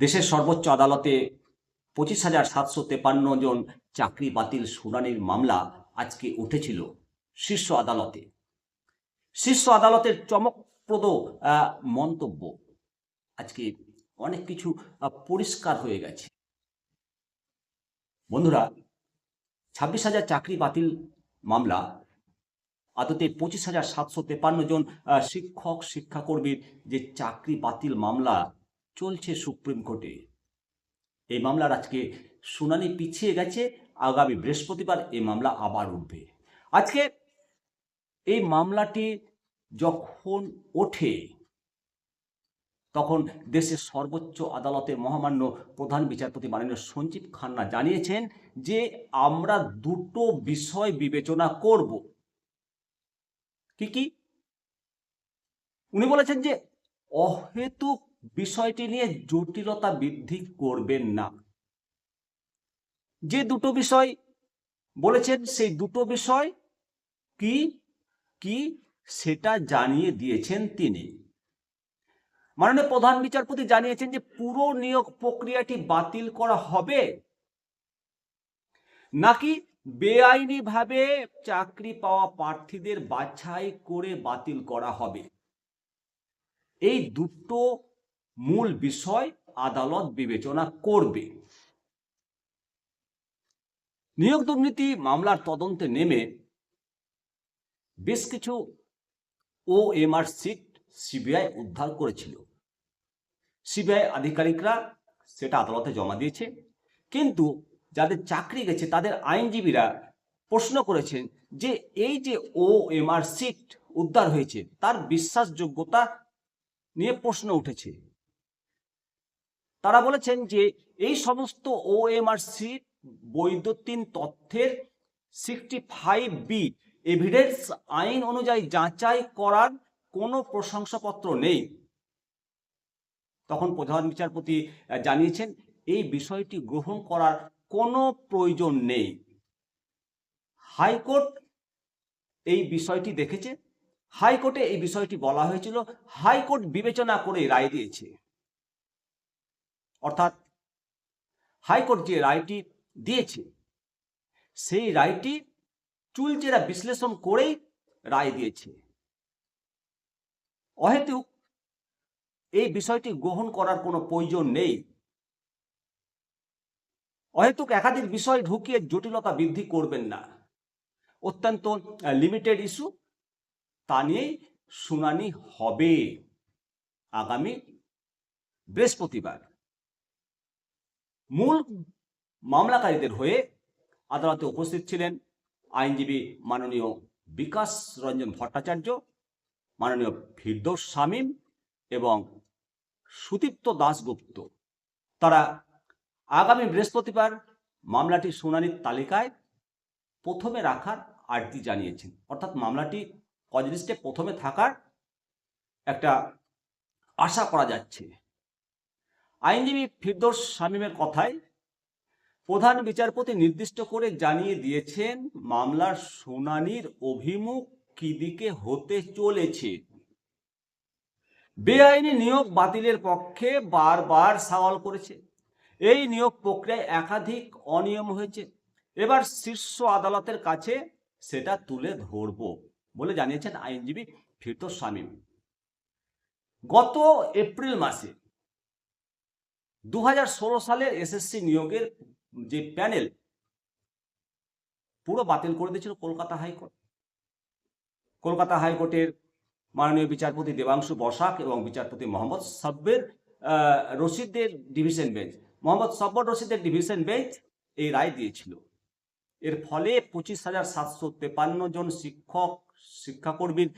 দেশের সর্বোচ্চ আদালতে পঁচিশ হাজার সাতশো তেপান্ন জন চাকরি বাতিল শুনানির মামলা আজকে উঠেছিল শীর্ষ আদালতে। শীর্ষ আদালতের চমকপ্রদ মন্তব্য আজকে অনেক কিছু পরিষ্কার হয়ে গেছে। বন্ধুরা, ছাব্বিশ হাজার চাকরি বাতিল মামলা, আদতে পঁচিশ হাজার সাতশো তেপান্ন জন শিক্ষক, শিক্ষাকর্মীর যে চাকরি বাতিল মামলা চলছে সুপ্রিম কোর্টে। এই মামলার আজকে শুনানি পিছিয়ে গেছে, আগামী বৃহস্পতিবার এই মামলা আবার উঠবে। আজকে এই মামলাটি যখন ওঠে, তখন দেশের সর্বোচ্চ আদালতের মহামান্য প্রধান বিচারপতি মাননীয় সঞ্জীব খান্না জানিয়েছেন যে, আমরা দুটো বিষয় বিবেচনা করব। কি কি? উনি বলেছেন যে, অহেতুক বিষয়টি নিয়ে জটিলতা বৃদ্ধি করবেন না। যে দুটো বিষয় বলেছেন, সেই দুটো বিষয় কি? কি? সেটা জানিয়ে দিয়েছেন তিনি। মাননীয় প্রধান বিচারপতি জানিয়েছেন যে, পুরো নিয়োগ প্রক্রিয়াটি বাতিল করা হবে নাকি বেআইনিভাবে চাকরি পাওয়া প্রার্থীদের বাছাই করে বাতিল করা হবে? এই দুটো মূল বিষয় আদালত বিবেচনা করবে। নিয়োগ দুর্নীতি মামলার তদন্তে নেমে বেশ কিছু ও এমআর সিট সিবিআই উদ্ধার করেছিল। সিবিআই আধিকারিকরা সেটা আদালতে জমা দিয়েছে। কিন্তু যাদের চাকরি গেছে, তাদের আইনজীবীরা প্রশ্ন করেছেন যে এই যে ও এমআর সিট উদ্ধার হয়েছে, তার বিশ্বাসযোগ্যতা নিয়ে প্রশ্ন উঠেছে। তারা বলেছেন যে এই সমস্ত ও এমআর সিট বৈদ্যুতিন তথ্যের সিক্সটি ফাইভ বি এভিডেন্স আইন অনুযায়ী যাচাই করার কোনো প্রশংসাপত্র নেই। তখন প্রধান বিচারপতি জানিয়েছেন এই বিষয়টি গ্রহণ করার কোনো প্রয়োজন নেই। হাইকোর্ট এই বিষয়টি দেখেছে। হাইকোর্টে এই বিষয়টি বলা হয়েছিল। হাইকোর্ট বিবেচনা করে রায় দিয়েছে। অর্থাৎ হাইকোর্ট যে রায়টি দিয়েছে, সেই রায়টি চুলচেরা বিশ্লেষণ করেই রায় দিয়েছে। অহেতুক এই বিষয়টি গ্রহণ করার কোনো প্রয়োজন নেই। অহেতুক একাধিক বিষয় ঢুকিয়ে জটিলতা বৃদ্ধি করবেন না। অত্যন্ত লিমিটেড ইস্যু তা নিয়েই শুনানি হবে আগামী বৃহস্পতিবার। মূল মামলাকারীদের হয়ে আদালতে উপস্থিত ছিলেন আইনজীবী মাননীয় বিকাশ রঞ্জন ভট্টাচার্য, মাননীয় ফিরদৌস শামীম এবং সুদীপ্ত দাশগুপ্ত। তারা আগামী বৃহস্পতিবার মামলাটি শুনানির তালিকায় প্রথমে রাখার আর্জি জানিয়েছেন। অর্থাৎ মামলাটি কজলিস্টে প্রথমে থাকার একটা আশা করা যাচ্ছে। আইনজীবী ফিরদৌস শামীমের কথায় প্রধান বিচারপতি নির্দিষ্ট করে জানিয়ে দিয়েছেন, মামলার শুনানির অভিমুখ কি দিকে হতে চলেছে। বেআইনি নিয়োগ বাতিলের পক্ষে বারবার সওয়াল করেছে। এই নিয়োগ প্রক্রিয়ায় একাধিক অনিয়ম হয়েছে। এবার শীর্ষ আদালতের কাছে সেটা তুলে ধরব বলে জানিয়েছেন আইনজীবী ফিরদৌস শামীম। গত এপ্রিল মাসে দু সালের এসএসসি নিয়োগের যে প্যানেল, পুরো বাতিল করে দিয়েছিল কলকাতা হাইকোর্ট। কলকাতা হাইকোর্টের মাননীয় বিচারপতি দেবাংশু বসাক এবং বিচারপতি মোহাম্মদ সাব্বের রশিদের ডিভিশন বেঞ্চ। মোহাম্মদ সব্বর রশিদের ডিভিশন বেঞ্চ এই রায় দিয়েছিল। এর ফলে পঁচিশ হাজার সাতশো তেপান্ন জন শিক্ষক, শিক্ষাকর্মীর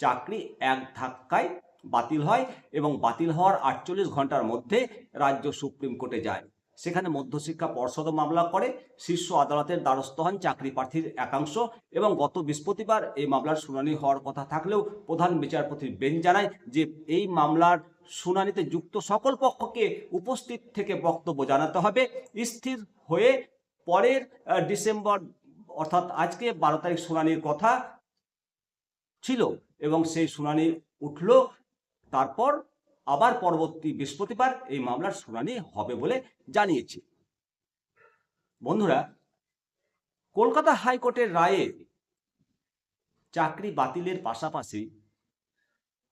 চাকরি এক ধাক্কায় বাতিল হয় এবং বাতিল হওয়ার আটচল্লিশ ঘণ্টার মধ্যে রাজ্য সুপ্রিম কোর্টে যায়। সেখানে মধ্যশিক্ষা পর্ষদও মামলা করে, শীর্ষ আদালতের দ্বারস্থ হন চাকরি প্রার্থীর একাংশ এবং গত বৃহস্পতিবার এই মামলার শুনানি হওয়ার কথা থাকলেও প্রধান বিচারপতির বেঞ্চ জানায় যে এই মামলার শুনানিতে যুক্ত সকল পক্ষকে উপস্থিত থেকে বক্তব্য জানাতে হবে। স্থির হয়ে পরের ডিসেম্বর, অর্থাৎ আজকে বারো তারিখ শুনানির কথা ছিল এবং সেই শুনানি উঠল। তারপর আবার পরবর্তী বৃহস্পতিবার এই মামলার শুনানি হবে বলে জানিয়েছে। বন্ধুরা, কলকাতা হাইকোর্টের রায়ে চাকরি বাতিলের পাশাপাশি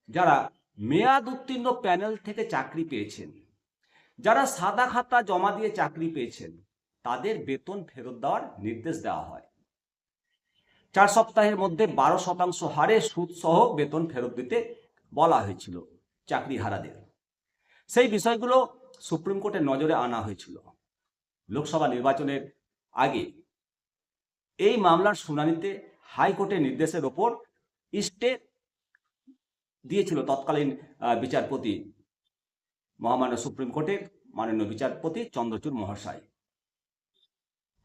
যারা মেয়াদ উত্তীর্ণ প্যানেল থেকে চাকরি পেয়েছেন, যারা সাদা খাতা জমা দিয়ে চাকরি পেয়েছেন, তাদের বেতন ফেরত দেওয়ার নির্দেশ দেওয়া হয়। চার সপ্তাহের মধ্যে বারো শতাংশ হারে সুদ সহ বেতন ফেরত দিতে বলা হয়েছিল চাকরিহারাদের। সেই বিষয়গুলো সুপ্রিম কোর্টের নজরে আনা হয়েছিল। লোকসভা নির্বাচনের আগে এই মামলার শুনানিতে হাইকোর্টের নির্দেশের ওপর স্টে দিয়েছিল তৎকালীন বিচারপতি মহামান্য সুপ্রিম কোর্টের মাননীয় বিচারপতি চন্দ্রচূড় মহাশয়।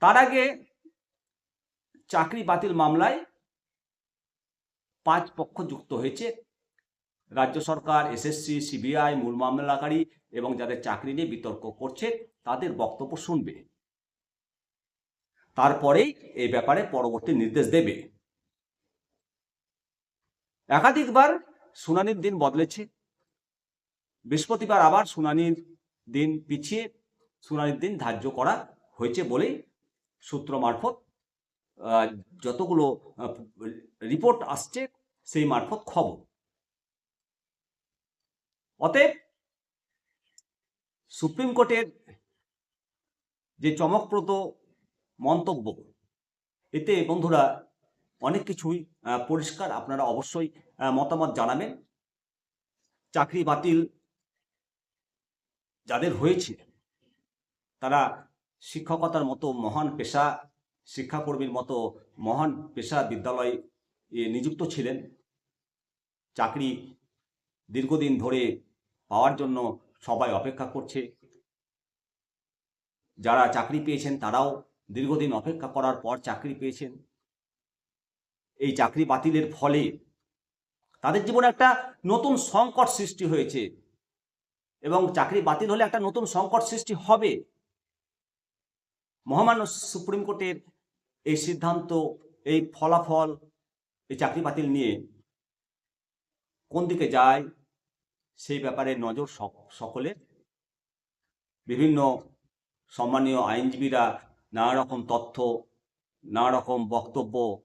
তার আগে চাকরি বাতিল মামলায় পাঁচ পক্ষ যুক্ত হয়েছে। রাজ্য সরকার, এসএসসি, সিবিআই মূল মামলাকারী এবং যাদের চাকরি নিয়ে বিতর্ক করছে, তাদের বক্তব্য শুনবে। তারপরেই এই ব্যাপারে পরবর্তী নির্দেশ দেবে। একাধিকবার শুনানির দিন বদলেছে। বৃহস্পতিবার আবার শুনানির দিন পিছিয়ে শুনানির দিন ধার্য করা হয়েছে বলেই সূত্র মারফত যতগুলো রিপোর্ট আসছে, সেই মারফত খবর। অতএব সুপ্রিম কোর্টের যে চমকপ্রদ মন্তব্য, এতে বন্ধুরা অনেক কিছুই পরিষ্কার। আপনারা অবশ্যই মতামত জানাবেন। চাকরি বাতিল যাদের হয়েছে, তারা শিক্ষকতার মতো মহান পেশা, শিক্ষাকর্মীর মতো মহান পেশা বিদ্যালয়ে নিযুক্ত ছিলেন। চাকরি দীর্ঘদিন ধরে পাওয়ার জন্য সবাই অপেক্ষা করছে। যারা চাকরি পেয়েছেন তারাও দীর্ঘদিন অপেক্ষা করার পর চাকরি পেয়েছেন। এই চাকরি বাতিলের ফলে তাদের জীবনে একটা নতুন সংকট সৃষ্টি হয়েছে এবং চাকরি বাতিল হলে একটা নতুন সংকট সৃষ্টি হবে। মহামান্য সুপ্রিম কোর্টের এই সিদ্ধান্ত, এই ফলাফল, এই চাকরি বাতিল নিয়ে কোন দিকে যায় সেই ব্যাপারে নজর সক- সকলের। বিভিন্ন সম্মানীয় আইনজীবীরা নানা রকম তথ্য নানা রকম বক্তব্য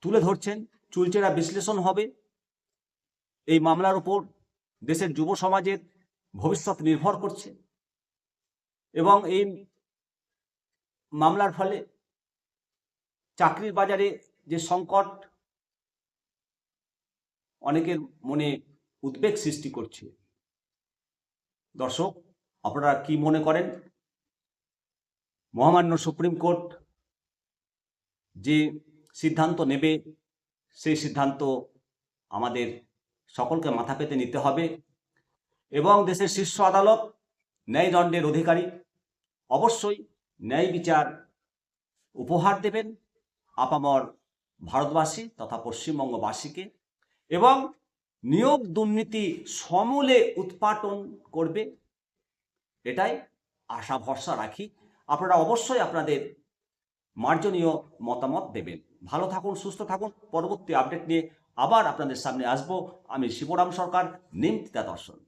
তুলে ধরছেন। চুলচেরা বিশ্লেষণ হবে। এই মামলার উপর দেশের যুব সমাজের ভবিষ্যৎ নির্ভর করছে। এবং এই মামলার ফলে চাকরির বাজারে যে সংকট, অনেকের মনে উদ্বেগ সৃষ্টি করছে। দর্শক, আপনারা কি মনে করেন? মহামান্য সুপ্রিম কোর্ট যে সিদ্ধান্ত নেবে, সেই সিদ্ধান্ত আমাদের সকলকে মাথা পেতে নিতে হবে এবং দেশের শীর্ষ আদালত, ন্যায়দণ্ডের অধিকারী অবশ্যই ন্যায় বিচার উপহার দেবেন আপামর ভারতবাসী তথা পশ্চিমবঙ্গবাসীকে এবং নিয়োগ দুর্নীতি সমূলে উৎপাটন করবে। এটাই আশা, ভরসা রাখি। আপনারা অবশ্যই আপনাদের মার্জনীয় মতামত দেবেন। ভালো থাকুন, সুস্থ থাকুন। পরবর্তী আপডেট নিয়ে আবার আপনাদের সামনে আসব। আমি শিবরাম সরকার, নিমতিতা দর্শন।